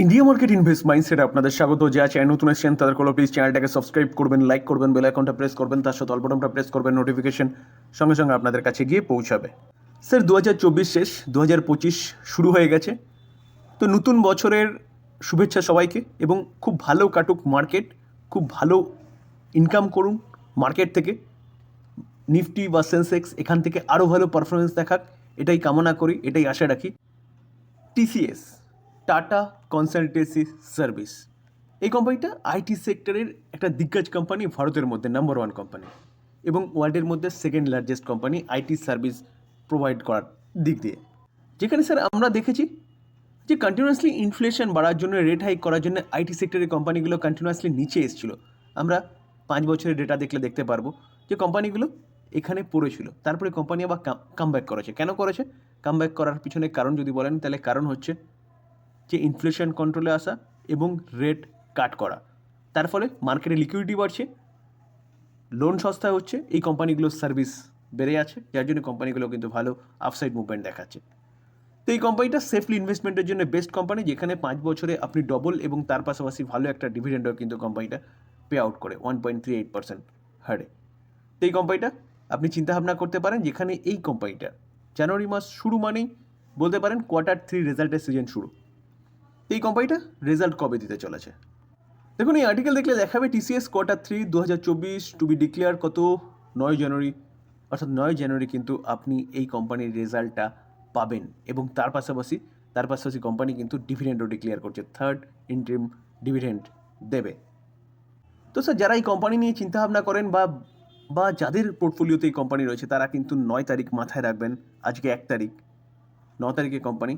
India market invest mindset আপনাদের স্বাগত। যা চ্যানেল নতুন এসেছেন, তাদের কোনো প্লিজ চ্যানেলটাকে সাবস্ক্রাইব করবেন লাইক করবেন বেল আইকনটা প্রেস করবেন, তার সাথে অল্পটনটা প্রেস করবেন নোটিফিকেশন সঙ্গে সঙ্গে আপনাদের কাছে গিয়ে পৌঁছাবে। স্যার দু হাজার চব্বিশ শেষ দু হাজার পঁচিশ শুরু হয়ে গেছে। তো নতুন বছরের শুভেচ্ছা সবাইকে এবং খুব ভালো কাটুক মার্কেট খুব ভালো ইনকাম করুন মার্কেট থেকে। নিফটি বা সেন্সেক্স এখান থেকে আরও ভালো পারফরমেন্স দেখাক, এটাই কামনা করি, এটাই আশা রাখি। টিসিএস টাটা কনসালটেন্সি সার্ভিস এই কোম্পানিটা আইটি সেক্টরের একটা দিগ্গজ কোম্পানি ভারতের মধ্যে নাম্বার ওয়ান কোম্পানি এবং ওয়ার্ল্ডের মধ্যে second largest company IT service provide করার দিক দিয়ে। যেখানে স্যার আমরা দেখেছি যে কন্টিনিউয়াসলি ইনফ্লেশন বাড়ার জন্য রেট হাইক করার জন্য আইটি সেক্টরের কোম্পানিগুলো কন্টিনিউয়াসলি নিচে এসেছিল। আমরা পাঁচ বছরের ডেটা দেখলে দেখতে পারব যে কোম্পানিগুলো এখানে পড়েছিল তারপরে কোম্পানি আবার কামব্যাক করেছে। কেন করেছে? কামব্যাক করার পিছনে কারণ যদি বলেন, তাহলে কারণ হচ্ছে যে ইনফ্লেশন কন্ট্রোলে আসা এবং রেট কাট করা। তার ফলে মার্কেটে লিকুইডিটি বাড়ছে লোন সস্তা হচ্ছে, এই কোম্পানিগুলোর সার্ভিস বেড়ে আছে যার জন্য কোম্পানিগুলো কিন্তু ভালো আফসাইড মুভমেন্ট দেখাচ্ছে। তো এই কোম্পানিটা সেফলি ইনভেস্টমেন্টের জন্য বেস্ট কোম্পানি যেখানে পাঁচ বছরে আপনি ডবল এবং তার পাশাপাশি ভালো একটা ডিভিডেন্ডও কিন্তু কোম্পানিটা পে আউট করে one point three eight percent হারে। তো এই কোম্পানিটা আপনি চিন্তাভাবনা করতে পারেন, যেখানে এই কোম্পানিটা জানুয়ারি মাস শুরু মানেই বলতে পারেন কোয়ার্টার থ্রি রেজাল্টের সিজন শুরু। এই কোম্পানিটা রেজাল্ট কবে দিতে চলেছে? দেখুন, এই আর্টিকেল দেখলে দেখাবে টিসিএস কোয়ার্টার থ্রি দু হাজার চব্বিশ টু বি ডিক্লেয়ার কত? নয় জানুয়ারি। অর্থাৎ নয় জানুয়ারি কিন্তু আপনি এই কোম্পানির রেজাল্টটা পাবেন এবং তার পাশাপাশি তার পাশাপাশি কোম্পানি কিন্তু ডিভিডেন্ডও ডিক্লেয়ার করছে। থার্ড ইন্ট্রিম ডিভিডেন্ড দেবে। তো স্যার যারা এই কোম্পানি নিয়ে চিন্তাভাবনা করেন বা বা যাদের পোর্টফোলিওতে এই কোম্পানি রয়েছে, তারা কিন্তু নয় তারিখ মাথায় রাখবেন। আজকে এক তারিখ। ন তারিখে কোম্পানি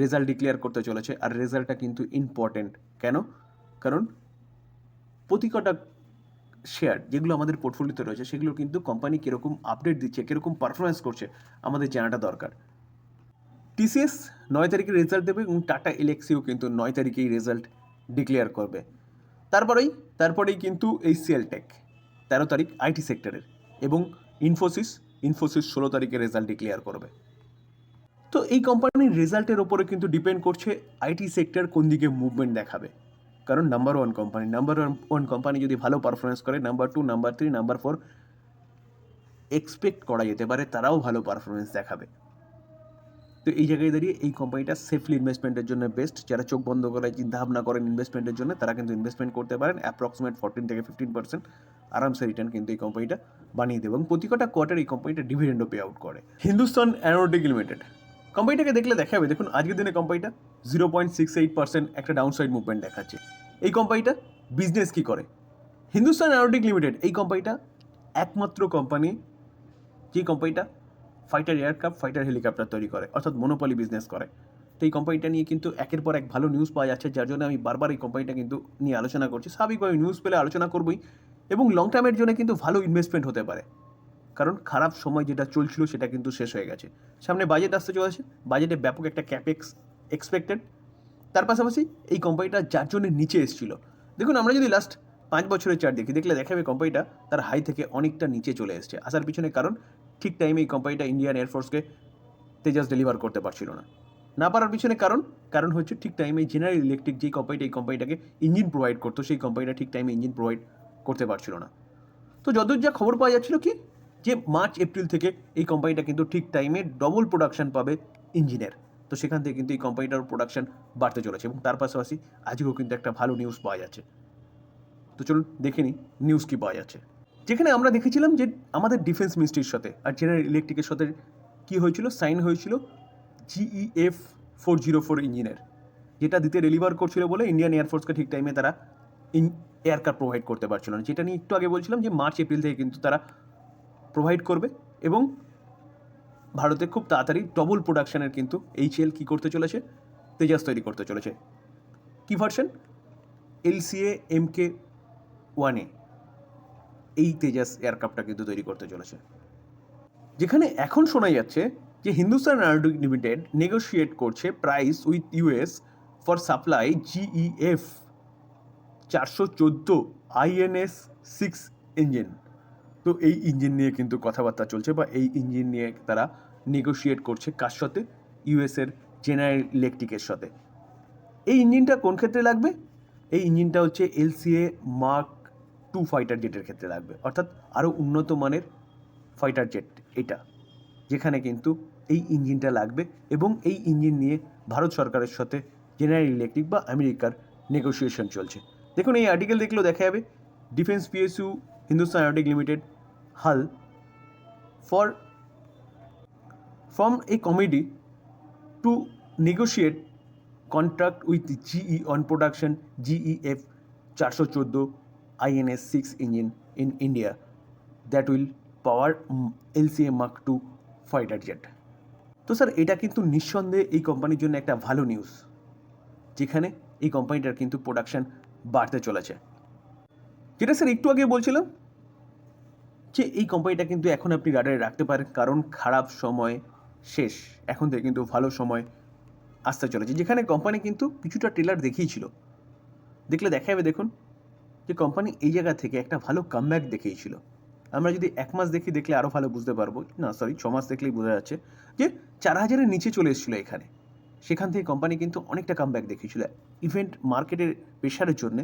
রেজাল্ট ডিক্লেয়ার করতে চলেছে আর রেজাল্টটা কিন্তু ইম্পর্টেন্ট কেন? কারণ প্রতি কটা শেয়ার যেগুলো আমাদের পোর্টফোলিওতে রয়েছে, সেগুলো কিন্তু কোম্পানি কীরকম আপডেট দিচ্ছে, কীরকম পারফরমেন্স করছে, আমাদের জানাটা দরকার। টিসিএস নয় তারিখে রেজাল্ট দেবে এবং টাটা এলেক্সিও কিন্তু নয় তারিখেই রেজাল্ট ডিক্লেয়ার করবে। তারপরেই তারপরেই কিন্তু এই সিএল টেক তেরো তারিখ আইটি সেক্টরের এবং ইনফোসিস ইনফোসিস ষোলো তারিখে রেজাল্ট ডিক্লেয়ার করবে। তো এই কোম্পানির রেজাল্টের ওপরে কিন্তু ডিপেন্ড করছে আইটি সেক্টর কোন দিকে মুভমেন্ট দেখাবে। কারণ number one company number one company যদি ভালো পারফরমেন্স করে number two number three number four expect করা যেতে পারে, তারাও ভালো পারফরমেন্স দেখাবে। তো এই জায়গায় দাঁড়িয়ে এই কোম্পানিটা সেফলি ইনভেস্টমেন্টের জন্য বেস্ট যারা চোখ বন্ধ করে, চিন্তাভাবনা করেন ইনভেস্টমেন্টের জন্য, তারা কিন্তু ইনভেস্টমেন্ট করতে পারেন। অ্যাপ্রক্সিমেট ফোরটিন থেকে ফিফটিন পার্সেন্ট আরামসে রিটার্ন কিন্তু এই কোম্পানিটা বানিয়ে দেবে। এবং প্রতি কটা কোয়ার্টার এই কোম্পানিটা ডিভিডেন্ডও পে আউট করে। হিন্দুস্তান অ্যারোনটিক লিমিটেড কোম্পানিটাকে দেখলে দেখা যাবে দেখুন আজকের দিনে কোম্পানিটা zero point six eight percent একটা ডাউনসাইড মুভমেন্ট দেখাচ্ছে। এই কোম্পানিটা বিজনেস কী করে? হিন্দুস্তান অ্যারোটিক লিমিটেড এই কোম্পানিটা একমাত্র কোম্পানি যে কোম্পানিটা ফাইটার এয়ারক্রাফট ফাইটার হেলিকপ্টার তৈরি করে, অর্থাৎ মনোপলি বিজনেস করে। তো এই কোম্পানিটা নিয়ে কিন্তু একের পর এক ভালো নিউজ পাওয়া যাচ্ছে, যার জন্য আমি বারবার এই কোম্পানিটা কিন্তু নিয়ে আলোচনা করছি। স্বাভাবিকভাবে নিউজ পেলে আলোচনা করবই, এবং লং টার্মের জন্য কিন্তু ভালো ইনভেস্টমেন্ট হতে পারে। কারণ খারাপ সময় যেটা চলছিল, সেটা কিন্তু শেষ হয়ে গেছে। সামনে বাজেট আসতে চলেছে। বাজেটে ব্যাপক একটা ক্যাপেক্স এক্সপেক্টেড তার পাশাপাশি এই কোম্পানিটা যার জন্য নিচে এসেছিল। দেখুন, আমরা যদি লাস্ট পাঁচ বছরের চার দেখি, দেখলে দেখাবে কোম্পানিটা তার হাই থেকে অনেকটা নিচে চলে এসছে। আসার পিছনে কারণ, ঠিক টাইমে এই কোম্পানিটা ইন্ডিয়ান এয়ারফোর্সকে তেজাস ডেলিভার করতে পারছিল না। না পারার পিছনে কারণ কারণ হচ্ছে ঠিক টাইমে জেনারেল ইলেকট্রিক যেই কোম্পানিটা এই কোম্পানিটাকে ইঞ্জিন প্রোভাইড করতো, সেই কোম্পানিটা ঠিক টাইমে ইঞ্জিন প্রোভাইড করতে পারছিল না। তো যতদূর যা খবর পাওয়া যাচ্ছিল কি যে মার্চ, এপ্রিল থেকে এই কোম্পানিটা কিন্তু ঠিক টাইমে ডবল প্রোডাকশন পাবে ইঞ্জিনের তো সেখান থেকে কিন্তু এই কোম্পানিটার প্রোডাকশন বাড়তে চলেছে এবং তার পাশাপাশি আজকেও কিন্তু একটা ভালো নিউজ পাওয়া যাচ্ছে। তো চলুন দেখে নিই নিউজ কী পাওয়া যাচ্ছে। যেখানে আমরা দেখেছিলাম যে আমাদের ডিফেন্স মিনিস্ট্রির সাথে আর জেনারেল ইলেকট্রিকের সাথে কী হয়েছিল? সাইন হয়েছিল জিইএফ ফোর জিরো ফোর ইঞ্জিনের যেটা দিতে ডেলিভার করছিল বলে ইন্ডিয়ান এয়ারফোর্সকে ঠিক টাইমে তারা ইন এয়ারক্রাফট প্রোভাইড করতে পারছিল না। যেটা নিয়ে একটু আগে বলছিলাম যে মার্চ, এপ্রিল থেকে কিন্তু তারা প্রোভাইড করবে এবং ভারতে খুব তাড়াতাড়ি ডবল প্রোডাকশানের কিন্তু এই চেল কী করতে চলেছে? তেজাস তৈরি করতে চলেছে। কি ভার্সন এলসিএ এম কে ওয়ানে এই তেজাস এয়ারক্রাফটটা কিন্তু তৈরি করতে চলেছে। যেখানে এখন শোনা যাচ্ছে যে হিন্দুস্তান এয়ারোটিক লিমিটেড নেগোশিয়েট করছে price with US for supply GEF চারশো চোদ্দ আইএনএস সিক্স ইঞ্জিন তো এই ইঞ্জিন নিয়ে কিন্তু কথাবার্তা চলছে বা এই ইঞ্জিন নিয়ে তারা নেগোশিয়েট করছে কার সাথে? ইউএসের জেনারেল ইলেকট্রিকের সাথে। এই ইঞ্জিনটা কোন ক্ষেত্রে লাগবে? এই ইঞ্জিনটা হচ্ছে এলসিএ মার্ক টু ফাইটার জেটের ক্ষেত্রে লাগবে। অর্থাৎ আরও উন্নত মানের ফাইটার জেট এটা, যেখানে কিন্তু এই ইঞ্জিনটা লাগবে এবং এই ইঞ্জিন নিয়ে ভারত সরকারের সাথে জেনারেল ইলেকট্রিক বা আমেরিকার নেগোসিয়েশন চলছে। দেখুন, এই আর্টিকেল দেখলেও দেখা যাবে। Defence PSU Hindustan Aeronautics Limited HAL for form a committee to negotiate contract with GE on production GEF 414 INS 6 engine in India that will power mm, LCA Mark II fighter jet. তো sir এটা কিন্তু নিঃসন্দেহে এই কোম্পানির জন্য একটা ভালো news যেখানে এই কোম্পানিটার কিন্তু প্রোডাকশন বাড়তে চলেছে যেটা স্যার একটু আগে বলছিলাম যে এই কোম্পানিটা কিন্তু এখন আপনি রাডারে রাখতে পারেন, কারণ খারাপ সময় শেষ। এখন থেকে কিন্তু ভালো সময় আসতে চলেছে। যেখানে কোম্পানি কিন্তু কিছুটা ট্রেলার দেখিয়েছিল দেখলে দেখা যাবে দেখুন, যে কোম্পানি এই জায়গা থেকে একটা ভালো কামব্যাক দেখিয়েছিল আমরা যদি এক মাস দেখি, দেখলে আরও ভালো বুঝতে পারব। না সরি ছ মাস দেখলেই বোঝা যাচ্ছে যে চার হাজারের নিচে চলে এসেছিল এখানে। সেখান থেকে কোম্পানি কিন্তু অনেকটা কামব্যাক দেখিয়েছিল ইভেন্ট মার্কেটের প্রেশারের জন্য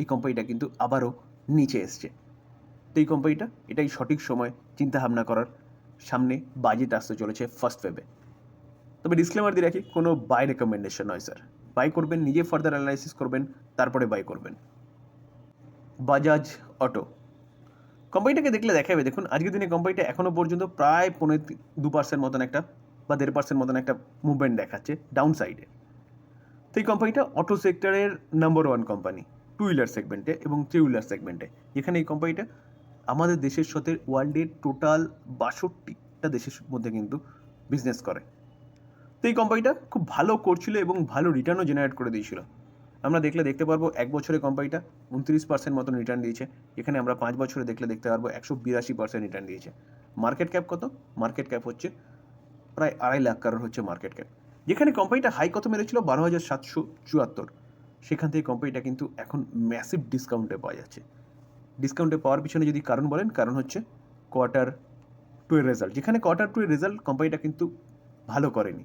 এই কোম্পানিটা কিন্তু আবারও নিচে এসছে। এই কোম্পানিটা এটাই সঠিক সময় চিন্তাভাবনা করার। সামনে বাজেট আসতে চলেছে ফার্স্ট ফেবে তবে ডিসক্লেমার দিয়ে রাখি, কোনো বাই রেকমেন্ডেশন নয় স্যার বাই করবেন, নিজে ফার্দার অ্যানালাইসিস করবেন, তারপরে বাই করবেন। বাজাজ অটো কোম্পানিটাকে দেখলে দেখা যাবে দেখুন, আজকের দিনে কোম্পানিটা এখনও পর্যন্ত প্রায় পনেরো দু পার্সেন্ট মতন একটা বা দেড় পার্সেন্ট মতন একটা মুভমেন্ট দেখাচ্ছে ডাউন সাইডে তো এই কোম্পানিটা অটো সেক্টরের number one company two wheeler সেগমেন্টে এবং থ্রি হুইলার সেগমেন্টে যেখানে এই কোম্পানিটা আমাদের দেশের সাথে ওয়ার্ল্ডের টোটাল বাষট্টিটা দেশের মধ্যে কিন্তু বিজনেস করে। তো এই কোম্পানিটা খুব ভালো করছিল এবং ভালো রিটার্নও জেনারেট করে দিয়েছিল। আমরা দেখলে দেখতে পারব এক বছরে কোম্পানিটা উনত্রিশ পার্সেন্ট মতন রিটার্ন দিয়েছে। এখানে আমরা পাঁচ বছরে দেখলে দেখতে পারব একশো বিরাশি পার্সেন্ট রিটার্ন দিয়েছে। মার্কেট ক্যাপ কত? মার্কেট ক্যাপ হচ্ছে প্রায় আড়াই লাখ কারোর হচ্ছে মার্কেট ক্যাপ যেখানে কোম্পানিটা হাই কত মেরেছিল? বারো হাজার সাতশো চুয়াত্তর। সেখান থেকে কোম্পানিটা কিন্তু এখন ম্যাসিভ ডিসকাউন্টে পাওয়া যাচ্ছে। ডিসকাউন্টে পাওয়ার পিছনে যদি কারণ বলেন, কারণ হচ্ছে কোয়ার্টার টু এর রেজাল্ট যেখানে কোয়ার্টার টু এর রেজাল্ট কোম্পানিটা কিন্তু ভালো করেনি,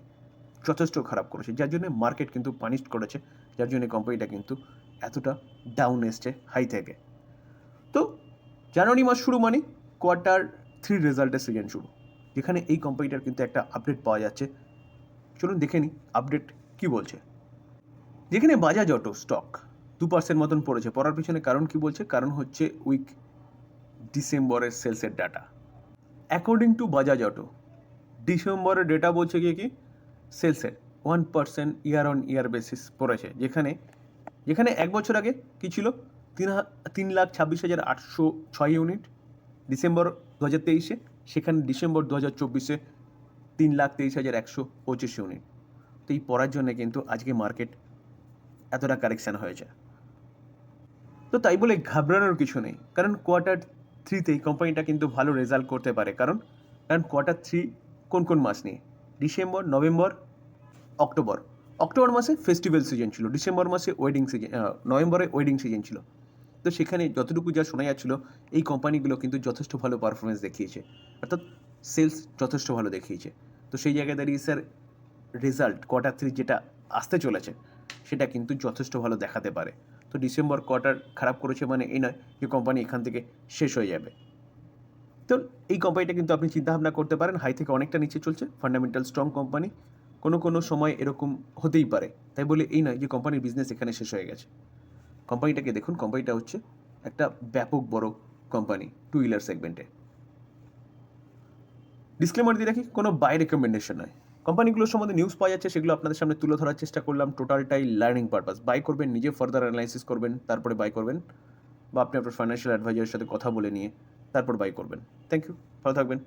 যথেষ্ট খারাপ করেছে, যার জন্য মার্কেট কিন্তু পানিশ করেছে, যার জন্য কোম্পানিটা কিন্তু এতটা ডাউন এসছে হাই থেকে। তো জানুয়ারি মাস শুরু মানে কোয়ার্টার থ্রি রেজাল্টের সিজন শুরু, যেখানে এই কোম্পানিটার কিন্তু একটা আপডেট পাওয়া যাচ্ছে। চলুন দেখে নিই আপডেট কী বলছে। যেখানে বাজাজ অটো স্টক দু পার্সেন্ট মতন পড়েছে। পড়ার পিছনে কারণ কি বলছে? কারণ হচ্ছে উইক ডিসেম্বরের সেলসের data according to Bajaj Auto ডিসেম্বরের ডেটা বলছে গিয়ে কি? সেলসের one percent year on year basis পড়েছে। যেখানে যেখানে এক বছর আগে কী ছিল? তিন তিন লাখ ছাব্বিশ হাজার আটশো ছয় ইউনিট ডিসেম্বর দু হাজার তেইশে, সেখানে ডিসেম্বর দু হাজার চব্বিশে তিন লাখ তেইশ হাজার একশো পঁচিশ ইউনিট তো এই পড়ার জন্য কিন্তু আজকে মার্কেট এতটা কারেকশান হয়েছে। তো তাই বলে ঘাবড়ানোর কিছু নেই। কারণ কোয়ার্টার থ্রিতে কোম্পানিটা কিন্তু ভালো রেজাল্ট করতে পারে। কারণ কারণ কোয়ার্টার থ্রি কোন কোন মাস নিয়ে? ডিসেম্বর নভেম্বর অক্টোবর অক্টোবর মাসে ফেস্টিভ্যাল সিজন ছিল। ডিসেম্বর মাসে ওয়েডিং সিজন নভেম্বরে ওয়েডিং সিজন ছিল। তো সেখানে যতটুকু যা শোনা যাচ্ছিল, এই কোম্পানিগুলো কিন্তু যথেষ্ট ভালো পারফরমেন্স দেখিয়েছে। অর্থাৎ সেলস যথেষ্ট ভালো দেখিয়েছে। তো সেই জায়গায় দাঁড়িয়ে স্যার রেজাল্ট কোয়ার্টার থ্রি যেটা আসতে চলেছে, সেটা কিন্তু যথেষ্ট ভালো দেখাতে পারে। তো ডিসেম্বর কোয়ার্টার খারাপ করেছে মানে এই নয় যে কোম্পানি এখান থেকে শেষ হয়ে যাবে। তো এই কোম্পানিটা কিন্তু আপনি চিন্তাভাবনা করতে পারেন হাই থেকে অনেকটা নিচে চলছে ফান্ডামেন্টাল স্ট্রং কোম্পানি কোনো কোনো সময় এরকম হতেই পারে। তাই বলে এই নয় যে কোম্পানির বিজনেস এখানে শেষ হয়ে গেছে। কোম্পানিটাকে দেখুন কোম্পানিটা হচ্ছে একটা ব্যাপক বড় কোম্পানি টু হুইলার সেগমেন্টে ডিসক্লেমার দিয়ে রাখি, কোনো বাই রেকমেন্ডেশন নয়। কোম্পানিগুলোর সম্বন্ধে নিউজ পাওয়া যাচ্ছে, সেগুলো আপনাদের সামনে তুলে ধরার চেষ্টা করলাম। টোটালটাই লার্নিং পারপাস বাই করবেন, নিজে ফার্দার অ্যানালাইসিস করবেন, তারপরে বাই করবেন বা আপনি আপনার ফাইন্যান্সিয়াল অ্যাডভাইজারের সাথে কথা বলে নিয়ে তারপর বাই করবেন। থ্যাংক ইউ ভালো থাকবেন।